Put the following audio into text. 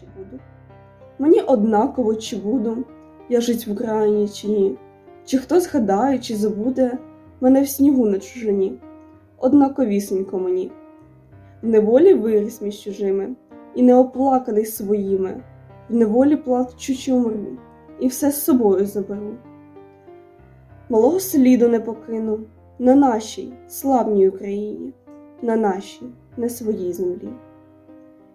чи буду. Мені однаково, чи буду я жить в Україні чи ні, чи хто згадає, чи забуде мене в снігу на чужині. Однаковісенько мені. В неволі виріс між чужими, і не оплаканий своїми, в неволі плачучи умру, і все з собою заберу. Малого сліду не покину на нашій славній Україні, на нашій, не своїй землі.